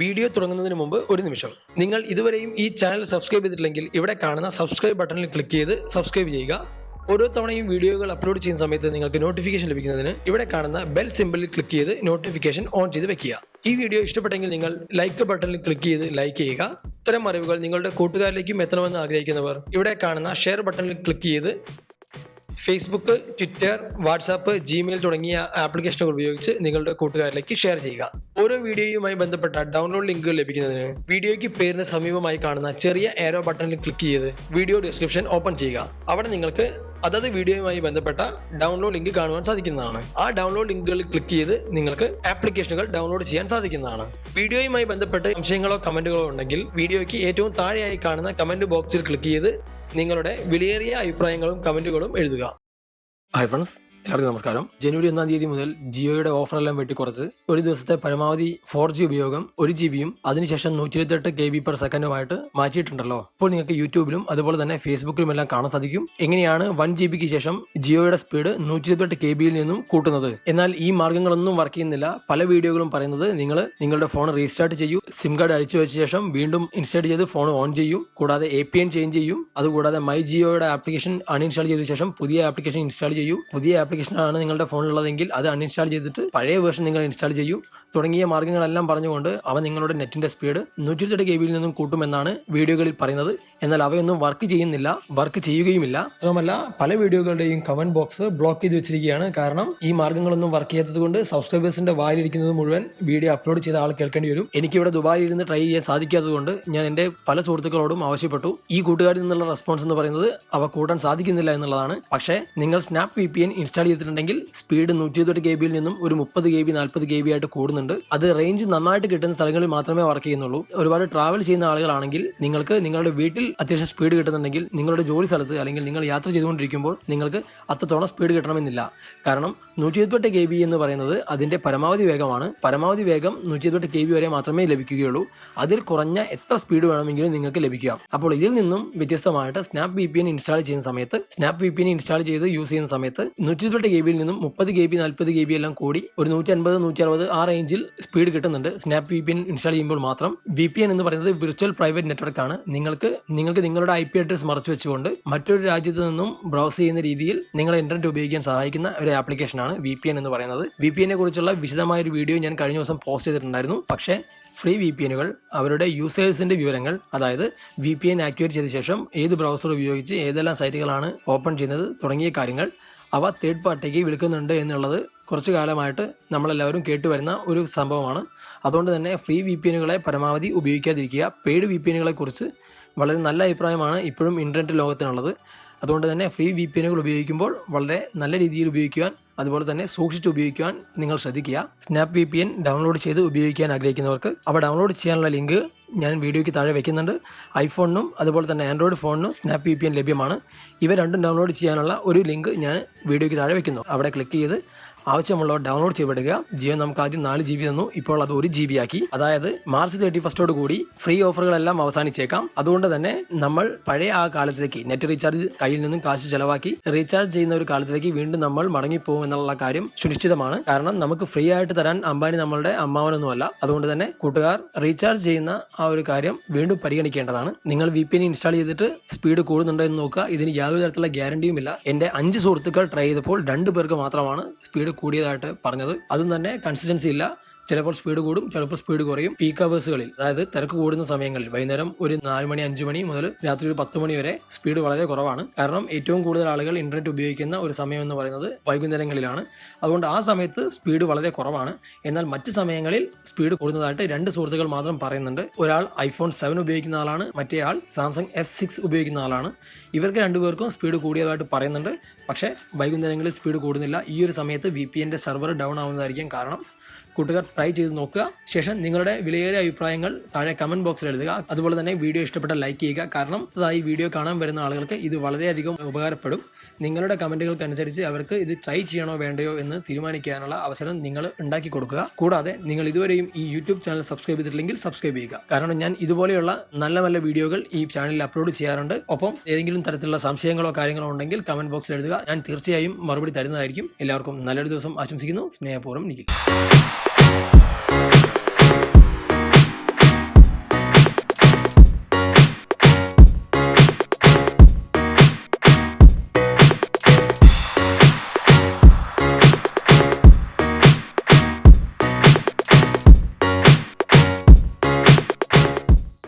Video തുടങ്ങുന്നതിന് മുമ്പ് ഒരു നിമിഷം. നിങ്ങൾ ഇതുവരെയും ഈ ചാനൽ സബ്സ്ക്രൈബ് ചെയ്തിട്ടില്ലെങ്കിൽ ഇവിടെ കാണുന്ന സബ്സ്ക്രൈബ് ബട്ടണിൽ ക്ലിക്ക് ചെയ്ത് സബ്സ്ക്രൈബ് ചെയ്യുക. ഓരോ തവണയും വീഡിയോകൾ അപ്ലോഡ് ചെയ്യുന്ന സമയത്ത് നിങ്ങൾക്ക് നോട്ടിഫിക്കേഷൻ ലഭിക്കുന്നതിന് ഇവിടെ കാണുന്ന ബെൽ സിമ്പിളിൽ ക്ലിക്ക് ചെയ്ത് നോട്ടിഫിക്കേഷൻ ഓൺ ചെയ്ത് വെക്കുക. ഈ വീഡിയോ ഇഷ്ടപ്പെട്ടെങ്കിൽ നിങ്ങൾ ലൈക്ക് ബട്ടണിൽ ക്ലിക്ക് ചെയ്ത് ലൈക്ക് ചെയ്യുക. ഇത്തരം അറിവുകൾ നിങ്ങളുടെ കൂട്ടുകാരിലേക്കും എത്തണമെന്ന് ആഗ്രഹിക്കുന്നവർ ഇവിടെ കാണുന്ന ഷെയർ ബട്ടണിൽ ക്ലിക്ക് ചെയ്ത് ഫേസ്ബുക്ക് ട്വിറ്റർ വാട്സാപ്പ് ജിമെയിൽ തുടങ്ങിയ ആപ്ലിക്കേഷനുകൾ ഉപയോഗിച്ച് നിങ്ങളുടെ കൂട്ടുകാരിലേക്ക് ഷെയർ ചെയ്യുക. ഓരോ വീഡിയോയുമായി ബന്ധപ്പെട്ട ഡൗൺലോഡ് ലിങ്കുകൾ ലഭിക്കുന്നതിന് വീഡിയോയ്ക്ക് പേരിന് സമീപമായി കാണുന്ന ചെറിയ ഏരോ ബട്ടണിൽ ക്ലിക്ക് ചെയ്ത് വീഡിയോ ഡിസ്ക്രിപ്ഷൻ ഓപ്പൺ ചെയ്യുക. അവിടെ നിങ്ങൾക്ക് അതത് വീഡിയോയുമായി ബന്ധപ്പെട്ട ഡൗൺലോഡ് ലിങ്ക് കാണുവാൻ സാധിക്കുന്നതാണ്. ആ ഡൗൺലോഡ് ലിങ്കുകളിൽ ക്ലിക്ക് ചെയ്ത് നിങ്ങൾക്ക് ആപ്ലിക്കേഷനുകൾ ഡൗൺലോഡ് ചെയ്യാൻ സാധിക്കുന്നതാണ്. വീഡിയോയുമായി ബന്ധപ്പെട്ട് സംശയങ്ങളോ കമന്റുകളോ ഉണ്ടെങ്കിൽ വീഡിയോയ്ക്ക് ഏറ്റവും താഴെയായി കാണുന്ന കമന്റ് ബോക്സിൽ ക്ലിക്ക് ചെയ്ത് നിങ്ങളുടെ വിലയേറിയ അഭിപ്രായങ്ങളും കമന്റുകളും എഴുതുക. Irons എല്ലാവർക്കും നമസ്കാരം. ജനുവരി ഒന്നാം തീയതി മുതൽ ജിയോയുടെ ഓഫർ എല്ലാം വെട്ടിക്കുറച്ച് ഒരു ദിവസത്തെ പരമാവധി ഫോർ ജി ഉപയോഗം ഒരു ജി ബിയും അതിനുശേഷം നൂറ്റി ഇരുപത്തെട്ട് കെ ബി പെർ സെക്കൻഡുമായിട്ട് മാറ്റിയിട്ടുണ്ടല്ലോ. അപ്പോൾ നിങ്ങൾക്ക് യൂട്യൂബിലും അതുപോലെ തന്നെ ഫേസ്ബുക്കിലും എല്ലാം കാണാൻ സാധിക്കും. എങ്ങനെയാണ് വൺ ജി ബിക്ക് ശേഷം ജിയോയുടെ സ്പീഡ് നൂറ്റി ഇരുപത്തെട്ട് കെ ബിയിൽ നിന്നും കൂട്ടുന്നത്? എന്നാൽ ഈ മാർഗങ്ങളൊന്നും വർക്ക് ചെയ്യുന്നില്ല. പല വീഡിയോകളും പറയുന്നത് നിങ്ങൾ നിങ്ങളുടെ ഫോൺ റീസ്റ്റാർട്ട് ചെയ്യൂ സിം കാർഡ് അഴിച്ചു വെച്ച ശേഷം വീണ്ടും ഇൻസ്റ്റാൾ ചെയ്ത് ഫോൺ ഓൺ ചെയ്യും കൂടാതെ എ പി എൻ ചേഞ്ച് ചെയ്യും അതുകൂടാതെ മൈ ജിയോയുടെ ആപ്ലിക്കേഷൻ അൺഇൻസ്റ്റാൾ ചെയ്ത ശേഷം പുതിയ ആപ്ലിക്കേഷൻ ഇൻസ്റ്റാൾ ചെയ്യൂ പുതിയ ആപ്ലിക്കേഷൻ ആണ് നിങ്ങളുടെ ഫോണിലുള്ളതെങ്കിൽ അത് അൺഇൻസ്റ്റാൾ ചെയ്തിട്ട് പഴയ വേർഷൻ നിങ്ങൾ ഇൻസ്റ്റാൾ ചെയ്യൂ. തുടങ്ങിയ മാർഗങ്ങളെല്ലാം പറഞ്ഞുകൊണ്ട് അവ നിങ്ങളുടെ നെറ്റിന്റെ സ്പീഡ് നൂറ്റി ഇരുപത്തെട്ട് കെ ബിയിൽ നിന്നും കൂട്ടുമെന്നാണ് വീഡിയോകളിൽ പറയുന്നത്. എന്നാൽ അവയൊന്നും വർക്ക് ചെയ്യുന്നില്ല വർക്ക് ചെയ്യുകയുമില്ല. മാത്രമല്ല പല വീഡിയോകളുടെയും കമന്റ് ബോക്സ് ബ്ലോക്ക് ചെയ്ത് വെച്ചിരിക്കുകയാണ്. കാരണം ഈ മാർഗങ്ങളൊന്നും വർക്ക് ചെയ്യാത്തത് കൊണ്ട് സബ്സ്ക്രൈബേഴ്സിന്റെ വായിലിരിക്കുന്നത് മുഴുവൻ വീഡിയോ അപ്ലോഡ് ചെയ്ത ആൾ കേൾക്കേണ്ടി വരും. എനിക്കിവിടെ ദുബായിൽ ഇരുന്ന് ട്രൈ ചെയ്യാൻ സാധിക്കാത്തതുകൊണ്ട് ഞാൻ എന്റെ പല സുഹൃത്തുക്കളോടും ആവശ്യപ്പെട്ടു. ഈ കൂട്ടുകാരിൽ നിന്നുള്ള റെസ്പോൺസ് എന്ന് പറയുന്നത് അവ കൂട്ടാൻ സാധിക്കുന്നില്ല എന്നുള്ളതാണ്. പക്ഷേ നിങ്ങൾ snap V P N install ചെയ്തിട്ടുണ്ടെങ്കിൽ സ്പീഡ് നൂറ്റി ഇരുപത്തെട്ട് കെ ബിയിൽ നിന്നും ഒരു മുപ്പത് കെ ബി നാൽപ്പത് കെ ബി ആയിട്ട് കൂടുന്നുണ്ട്. അത് റേഞ്ച് നന്നായിട്ട് കിട്ടുന്ന സ്ഥലങ്ങളിൽ മാത്രമേ വർക്ക് ചെയ്യുന്നുള്ളൂ. ഒരുപാട് ട്രാവൽ ചെയ്യുന്ന ആളുകളാണെങ്കിൽ നിങ്ങൾക്ക് നിങ്ങളുടെ വീട്ടിൽ അത്യാവശ്യം സ്പീഡ് കിട്ടുന്നുണ്ടെങ്കിൽ നിങ്ങളുടെ ജോലി സ്ഥലത്ത് അല്ലെങ്കിൽ നിങ്ങൾ യാത്ര ചെയ്തുകൊണ്ടിരിക്കുമ്പോൾ നിങ്ങൾക്ക് അത്രത്തോളം സ്പീഡ് കിട്ടണമെന്നില്ല. കാരണം നൂറ്റി ഇരുപത്തെട്ട് കെ ബി എന്ന് പറയുന്നത് അതിന്റെ പരമാവധി വേഗമാണ്. പരമാവധി വേഗം നൂറ്റി ഇരുപത്തെട്ട് കെ ബി വരെ മാത്രമേ ലഭിക്കുകയുള്ളൂ. അതിൽ കുറഞ്ഞ എത്ര സ്പീഡ് വേണമെങ്കിലും നിങ്ങൾക്ക് ലഭിക്കാം. അപ്പോൾ ഇതിൽ നിന്നും വ്യത്യസ്തമായിട്ട് snap V P N install ചെയ്യുന്ന സമയത്ത് snap V P N install ചെയ്ത് യൂസ് ചെയ്യുന്ന സമയത്ത് നൂറ്റി ഇരുപത്തെട്ട് കെ ബിയിൽ നിന്നും മുപ്പത് കെ ബി നാൽപ്പത് കെ ബി എല്ലാം കൂടി ഒരു നൂറ്റി അൻപത് നൂറ്റി അറുപത് ആ റേഞ്ചിൽ സ്പീഡ് കിട്ടുന്നുണ്ട്. Snap V P N install ചെയ്യുമ്പോൾ മാത്രം. വി പി എൻ എന്ന് പറയുന്നത് വിർച്വൽ പ്രൈവറ്റ് നെറ്റ്വർക്ക് ആണ്. നിങ്ങൾക്ക് നിങ്ങൾക്ക് നിങ്ങളുടെ ഐ പി അഡ്രസ് മറച്ചു വെച്ചുകൊണ്ട് മറ്റൊരു രാജ്യത്ത് നിന്നും ബ്രൗസ് ചെയ്യുന്ന രീതിയിൽ നിങ്ങളെ ഇന്റർനെറ്റ് ഉപയോഗിക്കാൻ സഹായിക്കുന്ന ഒരു ആപ്ലിക്കേഷനാണ് വി പി എൻ എന്ന് പറയുന്നത്. വി പി എനെ കുറിച്ചുള്ള വിശദമായ ഒരു വീഡിയോ ഞാൻ കഴിഞ്ഞ ദിവസം പോസ്റ്റ് ചെയ്തിട്ടുണ്ടായിരുന്നു. പക്ഷേ ഫ്രീ വി പി എനുകൾ അവരുടെ യൂസേഴ്സിന്റെ വിവരങ്ങൾ അതായത് വി പി എൻ ആക്ടിവേറ്റ് ചെയ്ത ശേഷം ഏത് ബ്രൗസർ ഉപയോഗിച്ച് ഏതെല്ലാം സൈറ്റുകളാണ് ഓപ്പൺ ചെയ്യുന്നത് തുടങ്ങിയ കാര്യങ്ങൾ അവ തേർഡ് പാർട്ടിക്ക് വിൽക്കുന്നുണ്ട് എന്നുള്ളത് കുറച്ച് കാലമായിട്ട് നമ്മളെല്ലാവരും കേട്ടുവരുന്ന ഒരു സംഭവമാണ്. അതുകൊണ്ട് തന്നെ ഫ്രീ വി പി എനുകളെ പരമാവധി ഉപയോഗിക്കാതിരിക്കുക. പെയ്ഡ് വി പി എനുകളെ കുറിച്ച് വളരെ നല്ല അഭിപ്രായമാണ് ഇപ്പോഴും ഇന്റർനെറ്റ് ലോകത്തിനുള്ളത്. അതുകൊണ്ട് തന്നെ ഫ്രീ വി പി എനുകൾ ഉപയോഗിക്കുമ്പോൾ വളരെ നല്ല രീതിയിൽ ഉപയോഗിക്കുവാൻ അതുപോലെ തന്നെ സൂക്ഷിച്ച് ഉപയോഗിക്കുവാൻ നിങ്ങൾ ശ്രദ്ധിക്കുക. Snap V P N download ചെയ്ത് ഉപയോഗിക്കാൻ ആഗ്രഹിക്കുന്നവർക്ക് അവ ഡൗൺലോഡ് ചെയ്യാനുള്ള ലിങ്ക് ഞാൻ വീഡിയോയ്ക്ക് താഴെ വെക്കുന്നുണ്ട്. ഐഫോണിനും അതുപോലെ തന്നെ ആൻഡ്രോയിഡ് ഫോണിനും സ്നാപ്പ് വി പി എൻ ലഭ്യമാണ്. ഇവ രണ്ടും ഡൗൺലോഡ് ചെയ്യാനുള്ള ഒരു ലിങ്ക് ഞാൻ വീഡിയോയ്ക്ക് താഴെ വെക്കുന്നു. അവിടെ ക്ലിക്ക് ചെയ്ത് ആവശ്യമുള്ളവർ ഡൗൺലോഡ് ചെയ്യപ്പെടുക. ജിയോ നമുക്ക് ആദ്യം നാല് ജി ബി തന്നു. ഇപ്പോൾ അത് ഒരു ജി ബി ആക്കി. അതായത് മാർച്ച് തേർട്ടി ഫസ്റ്റോട് കൂടി ഫ്രീ ഓഫറുകളെല്ലാം അവസാനിച്ചേക്കാം. അതുകൊണ്ട് തന്നെ നമ്മൾ പഴയ ആ കാലത്തിലേക്ക് നെറ്റ് റീചാർജ് കയ്യിൽ നിന്നും കാശ് ചെലവാക്കി റീചാർജ് ചെയ്യുന്ന ഒരു കാലത്തിലേക്ക് വീണ്ടും നമ്മൾ മടങ്ങിപ്പോകും എന്നുള്ള കാര്യം സുനിശ്ചിതമാണ്. കാരണം നമുക്ക് ഫ്രീ ആയിട്ട് തരാൻ അംബാനി നമ്മളുടെ അമ്മാവനൊന്നുമല്ല. അതുകൊണ്ട് തന്നെ കൂട്ടുകാർ റീചാർജ് ചെയ്യുന്ന ആ ഒരു കാര്യം വീണ്ടും പരിഗണിക്കേണ്ടതാണ്. നിങ്ങൾ വി പി എൻ ഇൻസ്റ്റാൾ ചെയ്തിട്ട് സ്പീഡ് കൂടുന്നുണ്ടോ എന്ന് നോക്കുക. ഇതിന് യാതൊരു തരത്തിലുള്ള ഗ്യാരണ്ടിയും ഇല്ല. എന്റെ അഞ്ച് സുഹൃത്തുക്കൾ ട്രൈ ചെയ്തപ്പോൾ രണ്ടു പേർക്ക് മാത്രമാണ് സ്പീഡ് കൂടിയതായിട്ട് പറഞ്ഞത്. അതും തന്നെ കൺസിസ്റ്റൻസി ഇല്ല. ചിലപ്പോൾ സ്പീഡ് കൂടും ചിലപ്പോൾ സ്പീഡ് കുറയും. പീക്ക് അവേഴ്സുകളിൽ അതായത് തിരക്ക് കൂടുന്ന സമയങ്ങളിൽ വൈകുന്നേരം ഒരു നാല് മണി അഞ്ച് മണി മുതൽ രാത്രി ഒരു പത്ത് മണി വരെ സ്പീഡ് വളരെ കുറവാണ്. കാരണം ഏറ്റവും കൂടുതൽ ആളുകൾ ഇന്റർനെറ്റ് ഉപയോഗിക്കുന്ന ഒരു സമയം എന്ന് പറയുന്നത് വൈകുന്നേരങ്ങളിലാണ്. അതുകൊണ്ട് ആ സമയത്ത് സ്പീഡ് വളരെ കുറവാണ്. എന്നാൽ മറ്റ് സമയങ്ങളിൽ സ്പീഡ് കൂടുന്നതായിട്ട് രണ്ട് സുഹൃത്തുക്കൾ മാത്രം പറയുന്നുണ്ട്. ഒരാൾ ഐഫോൺ സെവൻ ഉപയോഗിക്കുന്ന ആളാണ് മറ്റേ ആൾ സാംസങ് എസ് സിക്സ് ഉപയോഗിക്കുന്ന ആളാണ്. ഇവർക്ക് രണ്ടുപേർക്കും സ്പീഡ് കൂടിയതായിട്ട് പറയുന്നുണ്ട്. പക്ഷേ വൈകുന്നേരങ്ങളിൽ സ്പീഡ് കൂടുന്നില്ല. ഈ ഒരു സമയത്ത് വി പി എന്റെ സെർവർ ഡൗൺ ആവുന്നതായിരിക്കും കാരണം കൂട്ടുകാർ ട്രൈ ചെയ്ത് നോക്കുക. ശേഷം നിങ്ങളുടെ വിലയേറിയ അഭിപ്രായങ്ങൾ താഴെ കമന്റ് ബോക്സിൽ എഴുതുക. അതുപോലെ തന്നെ വീഡിയോ ഇഷ്ടപ്പെട്ട ലൈക്ക് ചെയ്യുക. കാരണം അതായി വീഡിയോ കാണാൻ വരുന്ന ആളുകൾക്ക് ഇത് വളരെയധികം ഉപകാരപ്പെടും. നിങ്ങളുടെ കമന്റുകൾക്കനുസരിച്ച് അവർക്ക് ഇത് ട്രൈ ചെയ്യണോ വേണ്ടയോ എന്ന് തീരുമാനിക്കാനുള്ള അവസരം നിങ്ങൾ ഉണ്ടാക്കി കൊടുക്കുക. കൂടാതെ നിങ്ങൾ ഇതുവരെയും ഈ യൂട്യൂബ് ചാനൽ സബ്സ്ക്രൈബ് ചെയ്തിട്ടില്ലെങ്കിൽ സബ്സ്ക്രൈബ് ചെയ്യുക. കാരണം ഞാൻ ഇതുപോലെയുള്ള നല്ല നല്ല വീഡിയോകൾ ഈ ചാനലിൽ അപ്ലോഡ് ചെയ്യാറുണ്ട്. ഒപ്പം ഏതെങ്കിലും തരത്തിലുള്ള സംശയങ്ങളോ കാര്യങ്ങളോ ഉണ്ടെങ്കിൽ കമന്റ് ബോക്സിൽ എഴുതുക. ഞാൻ തീർച്ചയായും മറുപടി തരുന്നതായിരിക്കും. എല്ലാവർക്കും നല്ലൊരു ദിവസം ആശംസിക്കുന്നു. സ്നേഹപൂർവം നിഖിൽ. えっ?